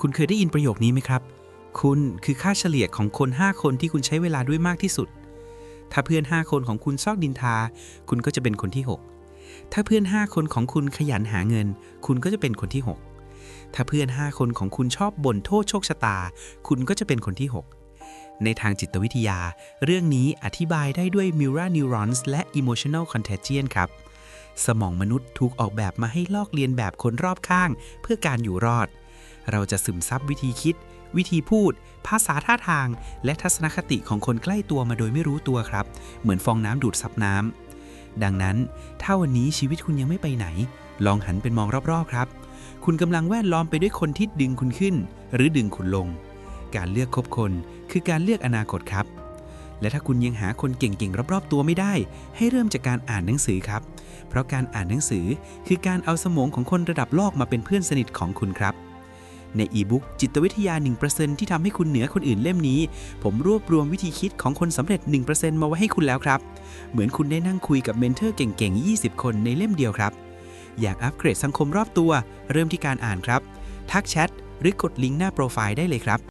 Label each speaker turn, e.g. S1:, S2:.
S1: คุณเคยได้ยินประโยคนี้ไหมครับ คุณคือค่าเฉลี่ยของคน 5 คนที่คุณใช้เวลาด้วยมากที่สุด ถ้าเพื่อน 5 คนของคุณซอกดินทา คุณก็จะเป็นคนที่ 6 ถ้าเพื่อน 5 คนของคุณขยันหาเงิน คุณก็จะเป็นคนที่ 6 ถ้าเพื่อน 5 คนของคุณชอบบ่นโทษโชคชะตา คุณก็จะเป็นคนที่ 6 ในทางจิตวิทยา เรื่องนี้อธิบายได้ด้วย mirror neurons และ emotional contagion ครับสมองมนุษย์ถูกออกแบบมาให้ลอกเลียนแบบคนรอบข้าง เพื่อการอยู่รอด เราจะซึมซับวิธีคิด วิธีพูด ภาษาท่าทาง และทัศนคติของคนใกล้ตัวมาโดยไม่รู้ตัวครับ เหมือนฟองน้ำดูดซับน้ำดังนั้น ถ้าวันนี้ชีวิตคุณยังไม่ไปไหน ลองหันเป็นมองรอบๆครับ คุณกำลังแวดล้อมไปด้วยคนที่ดึงคุณขึ้น หรือดึงคุณลง การเลือกคบคน คือการเลือกอนาคตครับและถ้าคุณยังหาคนเก่งๆ รอบๆ ตัวไม่ได้ ให้เริ่มจากการอ่านหนังสือครับ เพราะการอ่านหนังสือคือการเอาสมองของคนระดับโลกมาเป็นเพื่อนสนิทของคุณครับ ในอีบุ๊กจิตวิทยา 1%ที่ทำให้คุณเหนือคนอื่นเล่มนี้ ผมรวบรวมวิธีคิดของคนสำเร็จ 1%มาไว้ให้คุณแล้วครับ เหมือนคุณได้นั่งคุยกับเมนเทอร์เก่งๆ 20 คนในเล่มเดียวครับ อยากอัปเกรดสังคมรอบตัว เริ่มที่การอ่านครับ ทักแชทหรือกดลิงก์หน้าโปรไฟล์ได้เลยครับ